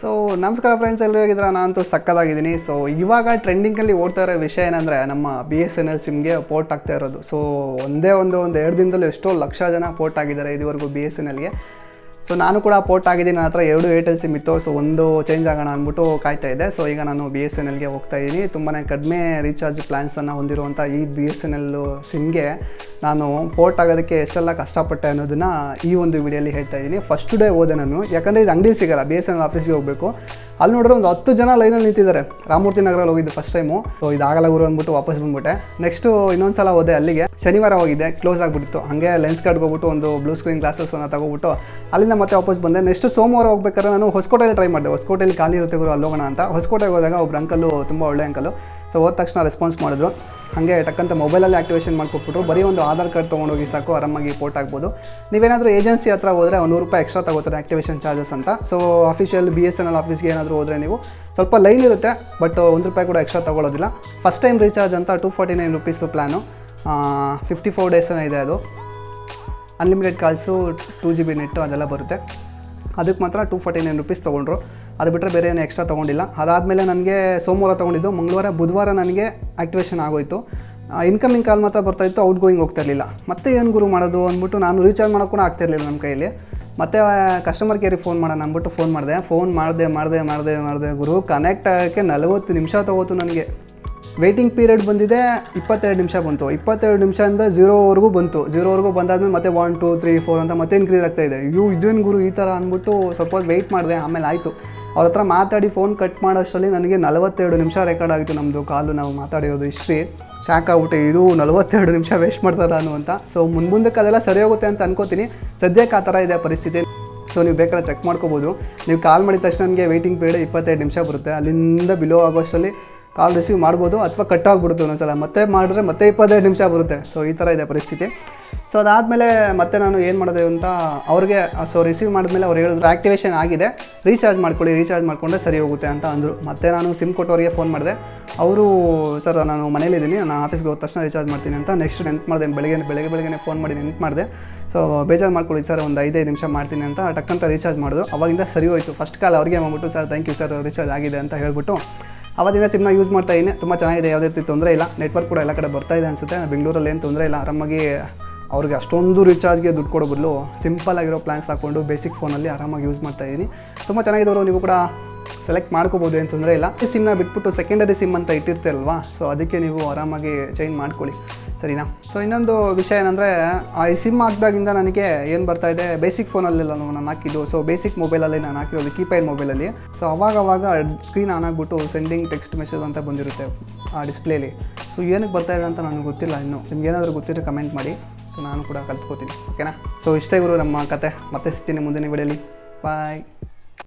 So ನಮಸ್ಕಾರ friends ಎಲ್ಲರೂ ಹೇಗಿದ್ರೆ ನಾನಂತೂ ಸಕ್ಕದಾಗಿದ್ದೀನಿ ಸೊ ಇವಾಗ ಟ್ರೆಂಡಿಂಗಲ್ಲಿ ಓಡ್ತಾ ಇರೋ ವಿಷಯ ಏನಂದರೆ, ನಮ್ಮ ಬಿ ಎಸ್ ಎನ್ ಎಲ್ ಸಿಮ್ಗೆ ಪೋರ್ಟ್ ಆಗ್ತಾ ಇರೋದು. ಸೊ ಒಂದೇ ಒಂದು ಒಂದು ಎರಡು ದಿನದಲ್ಲಿ ಎಷ್ಟೋ ಲಕ್ಷ ಜನ ಪೋರ್ಟ್ ಆಗಿದ್ದಾರೆ ಇದುವರೆಗೂ ಬಿ ಎಸ್ ಎನ್ ಎಲ್ಗೆ ಸೊ ನಾನು ಕೂಡ ಪೋರ್ಟ್ ಆಗಿದ್ದೀನಿ ನನ್ನ ಹತ್ರ ಎರಡು ಏರ್ಟೆಲ್ ಸಿಮ್ ಇತ್ತು. ಸೊ ಒಂದು ಚೇಂಜ್ ಆಗೋಣ ಅಂದ್ಬಿಟ್ಟು ಕಾಯ್ತಾ ಇದ್ದೆ. ಸೊ ಈಗ ನಾನು ಬಿ ಎಸ್ ಎನ್ ಎಲ್ಗೆ ಹೋಗ್ತಾ ಇದ್ದೀನಿ ತುಂಬಾ ಕಡಿಮೆ ರೀಚಾರ್ಜ್ ಪ್ಲ್ಯಾನ್ಸನ್ನು ಹೊಂದಿರುವಂಥ ಈ ಬಿ ಎಸ್ ಎನ್ ಎಲ್ ಸಿಮ್ಗೆ ನಾನು ಪೋರ್ಟ್ ಆಗೋದಕ್ಕೆ ಎಷ್ಟೆಲ್ಲ ಕಷ್ಟಪಟ್ಟೆ ಅನ್ನೋದನ್ನು ಈ ಒಂದು ವಿಡಿಯೋಲಿ ಹೇಳ್ತಾ ಇದ್ದೀನಿ ಫಸ್ಟ್ ಡೇ ಹೋದೆ ನಾನು. ಯಾಕಂದರೆ ಇದು ಅಂಗಡಿಲಿ ಸಿಗಲ್ಲ ಬಿ ಎಸ್ ಎನ್ ಎಲ್ ಆಫೀಸ್ಗೆ ಹೋಗಬೇಕು. ಅಲ್ಲಿ ನೋಡಿದ್ರೆ ಒಂದು ಹತ್ತು ಜನ ಲೈನಲ್ಲಿ ನಿಂತಿದ್ದಾರೆ. ರಾಮಮೂರ್ತಿ ನಗರಲ್ಲಿ ಹೋಗಿದ್ದು ಫಸ್ಟ್ ಟೈಮು ಸೊ ಇದಾಗಲ್ಲ ಗುರು ಅಂದ್ಬಿಟ್ಟು ವಾಪಸ್ ಬಂದ್ಬಿಟ್ಟೆ. ನೆಕ್ಸ್ಟು ಇನ್ನೊಂದು ಸಲ ಹೋದೆ ಅಲ್ಲಿಗೆ. ಶನಿವಾರ ಹೋಗಿದ್ದೆ. ಕ್ಲೋಸ್ ಆಗಿಬಿಡ್ತು ಹಾಗೆ ಲೆನ್ಸ್ ಕಾರ್ಡ್ಗೆ ಹೋಗ್ಬಿಟ್ಟು ಒಂದು ಬ್ಲೂ ಸ್ಕ್ರೀನ್ ಗ್ಲಾಸಸ್ ಗ್ಲಾಸಸ್ಸನ್ನು ತಗೊಬಿಟ್ಟು ಅಲ್ಲಿಂದ ಮತ್ತೆ ವಾಪಸ್ ಬಂದೆ. ನೆಕ್ಸ್ಟ್ ಸೋಮವಾರ ಹೋಗ್ಬೇಕಾದ್ರೆ ನಾನು ಹೊಸಕೋಟೆಯಲ್ಲಿ ಟ್ರೈ ಮಾಡಿದೆ. ಹೊಸಕೋಟೆಯಲ್ಲಿ ಖಾಲಿ ಇರುತ್ತೆ ಗುರು ಅಲ್ಲಿ ಹೋಗೋಣ ಅಂತ. ಹೊಸಕೋಟೆಗೆ ಹೋದಾಗ ಒಬ್ರು ಅಂಕಲು ತುಂಬ ಒಳ್ಳೆ ಅಂಕಲು ಸೊ ಹೋದ ತಕ್ಷಣ ರೆಸ್ಪಾನ್ಸ್ ಮಾಡಿದ್ರು. ಹಾಗೆ ಟಕ್ಕಂತ ಮೊಬೈಲಲ್ಲಿ ಆ್ಯಕ್ಟಿವೇಷನ್ ಮಾಡಿಕೊಟ್ಬಿಟ್ರು. ಬರೀ ಒಂದು ಆಧಾರ್ ಕಾರ್ಡ್ ತೊಗೊಂಡೋಗಿ ಸಾಕು, ಆರಾಮಾಗಿ ಪೋರ್ಟ್ ಆಗ್ಬೋದು. ನೀವೇನಾದರೂ ಏಜೆನ್ಸಿ ಹತ್ರ ಹೋದರೆ ಒಂದು ರೂಪಾಯಿ ಎಕ್ಸ್ಟ್ರಾ ತಗೋತಾರೆ ಆಕ್ಟಿವೇಶನ್ ಚಾರ್ಜಸ್ ಅಂತ. So official B S N L ಆಫೀಸ್ಗೆ ಏನಾದರೂ ಹೋದರೆ ನೀವು ಸ್ವಲ್ಪ ಲೈನ್ ಇರುತ್ತೆ ಬಟ್ ಒಂದು ರೂಪಾಯಿ ಕೂಡ ಎಕ್ಸ್ಟ್ರಾ ತೊಗೊಳೋದಿಲ್ಲ. ಫಸ್ಟ್ ಟೈಮ್ ರೀಚಾರ್ಜ್ ಅಂತ two forty nine rupees plan fifty four days ಇದೆ ಅದು. Unlimited calls two G B net ಅದೆಲ್ಲ ಬರುತ್ತೆ. ಅದಕ್ಕೆ ಮಾತ್ರ ಟೂ ಫಾರ್ಟಿ ನೈನ್ ರುಪೀಸ್ ತೊಗೊಂಡ್ರು. ಅದು ಬಿಟ್ಟರೆ ಬೇರೆ ಏನು ಎಕ್ಸ್ಟ್ರಾ ತೊಗೊಂಡಿಲ್ಲ. ಅದಾದಮೇಲೆ ನನಗೆ ಸೋಮವಾರ ತೊಗೊಂಡಿದ್ದು. ಮಂಗಳವಾರ, ಬುಧವಾರ ನನಗೆ ಆ್ಯಕ್ಟಿವೇಶನ್ ಆಗೋಯಿತು. ಇನ್ಕಮಿಂಗ್ ಕಾಲ್ ಮಾತ್ರ ಬರ್ತಾಯಿತ್ತು ಔಟ್ ಗೋಯಿಂಗ್ ಹೋಗ್ತಾ ಇರಲಿಲ್ಲ. ಮತ್ತೆ ಏನು ಗುರು ಮಾಡೋದು ಅಂದ್ಬಿಟ್ಟು ನಾನು ರೀಚಾರ್ಜ್ ಮಾಡೋಕ್ಕೂ ಕೂಡ ಆಗ್ತಿರ್ಲಿಲ್ಲ ನಮ್ಮ ಕೈಯಲ್ಲಿ. ಮತ್ತೆ ಕಸ್ಟಮರ್ ಕೇರಿಗೆ ಫೋನ್ ಮಾಡೋಣ ಅಂದ್ಬಿಟ್ಟು ಫೋನ್ ಮಾಡಿದೆ. ಫೋನ್ ಮಾಡಿದೆ ಮಾಡಿದೆ ಮಾಡಿದೆ ಮಾಡಿದೆ ಗುರು. ಕನೆಕ್ಟ್ ಆಗೋಕ್ಕೆ ನಲವತ್ತು ನಿಮಿಷ ತೊಗೋತು ನನಗೆ. ವೇಟಿಂಗ್ ಪೀರಿಯಡ್ ಬಂದಿದೆ, ಇಪ್ಪತ್ತೆರಡು ನಿಮಿಷ ಬಂತು. ಇಪ್ಪತ್ತೆರಡು ನಿಮಿಷದಿಂದ ಝೀರೋವರೆಗೂ ಬಂತು. ಜೀರೋವರೆಗೂ ಬಂದಾದ್ಮೇಲೆ ಮತ್ತೆ ಒನ್ ಟು ತ್ರೀ ಫೋರ್ ಅಂತ ಮತ್ತೆ ಇನ್ಕ್ರೀಸ್ ಆಗ್ತಾ ಇದೆ. ಇವು ಇದೇನು ಗುರು ಈ ಥರ ಅಂದ್ಬಿಟ್ಟು ಸ್ವಲ್ಪ ವೆಯ್ಟ್ ಮಾಡಿದೆ, ಆಮೇಲೆ ಆಯಿತು. ಅವ್ರ ಹತ್ರ ಮಾತಾಡಿ ಫೋನ್ ಕಟ್ ಮಾಡೋಷ್ಟರಲ್ಲಿ ನನಗೆ ನಲವತ್ತೆರಡು ನಿಮಿಷ ರೆಕಾರ್ಡ್ ಆಗಿತ್ತು ನಮ್ಮದು ಕಾಲು ನಾವು ಮಾತಾಡಿರೋದು ಹಿಸ್ಟ್ರಿ ಶಾಕ್ ಆಗ್ಬಿಟ್ಟೆ, ಇದು ನಲವತ್ತೆರಡು ನಿಮಿಷ ವೇಸ್ಟ್ ಮಾಡ್ತಾರೆ ಅನ್ನುವಂಥ ಸೊ ಮುಂದಕ್ಕೆ ಅದೆಲ್ಲ ಸರಿ ಹೋಗುತ್ತೆ ಅಂತ ಅನ್ಕೋತೀನಿ. ಸದ್ಯಕ್ಕೆ ಆ ಥರ ಇದೆ ಪರಿಸ್ಥಿತಿ. ಸೊ ನೀವು ಬೇಕಾದ್ರೆ ಚೆಕ್ ಮಾಡ್ಕೋಬೋದು. ನೀವು ಕಾಲ್ ಮಾಡಿದ ತಕ್ಷಣ ನನಗೆ ವೆಯ್ಟಿಂಗ್ ಪೀರಿಯಡ್ ಇಪ್ಪತ್ತೆರಡು ನಿಮಿಷ ಬರುತ್ತೆ. ಅಲ್ಲಿಂದ ಬಿಲೋ ಆಗೋಷ್ಟರಲ್ಲಿ ಕಾಲ್ ರಿಸೀವ್ ಮಾಡ್ಬೋದು ಅಥವಾ ಕಟ್ ಆಗಿಬಿಡುತ್ತೆ ಒಂದೊಂದ್ಸಲ. ಮತ್ತೆ ಮಾಡಿದ್ರೆ ಮತ್ತೆ ಇಪ್ಪತ್ತೆರಡು ನಿಮಿಷ ಬರುತ್ತೆ. ಸೊ ಈ ಥರ ಇದೆ ಪರಿಸ್ಥಿತಿ. ಸೊ ಅದಾದಮೇಲೆ ಮತ್ತೆ ನಾನು ಏನು ಮಾಡಿದೆ ಅಂತ ಅವ್ರಿಗೆ ಸೊ ರಿಸೀವ್ ಮಾಡಿದ್ಮೇಲೆ ಅವ್ರು ಹೇಳಿದ್ರು ಆ್ಯಕ್ಟಿವೇಷನ್ ಆಗಿದೆ. ರೀಚಾರ್ಜ್ ಮಾಡ್ಕೊಳ್ಳಿ ರೀಚಾರ್ಜ್ ಮಾಡಿಕೊಂಡ್ರೆ ಸರಿ ಹೋಗುತ್ತೆ ಅಂತ ಅಂದರು. ಮತ್ತೆ ನಾನು ಸಿಮ್ ಕೊಟ್ಟವರಿಗೆ ಫೋನ್ ಮಾಡಿದೆ. ಅವರು ಸರ್ ನಾನು ಮನೇಲಿದ್ದೀನಿ ನಾನು ಆಫೀಸ್ಗೆ ಹೋದ ತಕ್ಷಣ ರೀಚಾರ್ಜ್ ಮಾಡ್ತೀನಿ ಅಂತ ನೆಕ್ಸ್ಟ್ ನೆನ್ಪು ಮಾಡಿದೆ. ಬೆಳಗ್ಗೆ ಬೆಳಗ್ಗೆ ಬೆಳಗ್ಗೆ ಫೋನ್ ಮಾಡಿ ನೆನ್ಪು ಮಾಡಿದೆ. ಸೊ ಬೇಜಾರು ಮಾಡ್ಕೊಳ್ಳಿ ಸರ್ ಒಂದು ಐದೈದು ನಿಮಿಷ ಮಾಡ್ತೀನಿ ಅಂತ ಟಕ್ಕಂತ ರೀಚಾರ್ಜ್ ಮಾಡಿದ್ರು. ಅವಾಗಿಂದ ಸರಿ ಹೋಯಿತು. ಫಸ್ಟ್ ಕಾಲ್ ಅವ್ರಿಗೆ ಮಾಡ್ಬಿಟ್ಟು sir thank you sir recharge ಆಗಿದೆ ಅಂತ ಹೇಳ್ಬಿಟ್ಟು ಅವತ್ತಿನ ಸಿಮ್ನ ಯೂಸ್ ಮಾಡ್ತಾ ಇದ್ದೀನಿ ತುಂಬ ಚೆನ್ನಾಗಿದೆ. ಯಾವುದೇ ರೀತಿ ತೊಂದರೆ ಇಲ್ಲ. ನೆಟ್ವರ್ಕ್ ಕೂಡ ಎಲ್ಲ ಕಡೆ ಬರ್ತಾ ಇದೆ ಅನಿಸುತ್ತೆ. ಬೆಂಗಳೂರಲ್ಲಿ ಏನು ತೊಂದರೆ ಇಲ್ಲ. ಆರಾಮಾಗಿ ಅವ್ರಿಗೆ ಅಷ್ಟೊಂದು ರೀಚಾರ್ಜ್ಗೆ ದುಡ್ಡು ಕೊಡೋ ಬದಲು ಸಿಂಪಲ್ ಆಗಿರೋ ಪ್ಲ್ಯಾನ್ಸ್ ಹಾಕ್ಕೊಂಡು ಬೇಸಿಕ್ ಫೋನಲ್ಲಿ ಆರಾಮಾಗಿ ಯೂಸ್ ಮಾಡ್ತಾ ಇದ್ದೀನಿ ತುಂಬ ಚೆನ್ನಾಗಿದ್ದವರು ನೀವು ಕೂಡ ಸೆಲೆಕ್ಟ್ ಮಾಡ್ಕೋಬೋದು ಏನು ತೊಂದರೆ ಇಲ್ಲ. ಈ ಸಿಮ್ನ ಬಿಟ್ಬಿಟ್ಟು ಸೆಕೆಂಡರಿ ಸಿಮ್ ಅಂತ ಇಟ್ಟಿರ್ತೀರಲ್ವಾ? ಸೊ ಅದಕ್ಕೆ ನೀವು ಆರಾಮಾಗಿ ಚೇಂಜ್ ಮಾಡ್ಕೊಳ್ಳಿ. ಸರಿನಾ? ಸೊ ಇನ್ನೊಂದು ವಿಷಯ ಏನಂದರೆ, ಆ ಈ ಸಿಮ್ ಹಾಕಿದಾಗಿಂದ ನನಗೆ ಏನು ಬರ್ತಾ ಇದೆ? ಬೇಸಿಕ್ ಫೋನಲ್ಲೆಲ್ಲ ನಾನು ಹಾಕಿದ್ದು. ಸೊ ಬೇಸಿಕ್ ಮೊಬೈಲಲ್ಲಿ ನಾನು ಹಾಕಿರೋದು ಕೀಪ್ಯಾಡ್ ಮೊಬೈಲಲ್ಲಿ ಸೊ ಅವಾಗ ಅವಾಗ ಸ್ಕ್ರೀನ್ ಆನ್ ಆಗಿಬಿಟ್ಟು ಸೆಂಡಿಂಗ್ ಟೆಕ್ಸ್ಟ್ ಮೆಸೇಜ್ ಅಂತ ಬಂದಿರುತ್ತೆ ಆ ಡಿಸ್ಪ್ಲೇಲಿ ಸೊ ಏನಕ್ಕೆ ಬರ್ತಾ ಇದೆ ಅಂತ ನನಗೆ ಗೊತ್ತಿಲ್ಲ ಇನ್ನು. ನಿಮ್ಗೆ ಏನಾದರೂ ಗೊತ್ತಿದ್ರೆ ಕಮೆಂಟ್ ಮಾಡಿ. ಸೊ ನಾನು ಕೂಡ ಕಲ್ತ್ಕೋತೀನಿ. ಓಕೆನಾ ಸೊ ಇಷ್ಟೇ ಗುರು ನಮ್ಮ ಕತೆ. ಮತ್ತೆ ಸಿಗ್ತೀನಿ ಮುಂದಿನ ವಿಡಿಯೋಲಿ ಬಾಯ್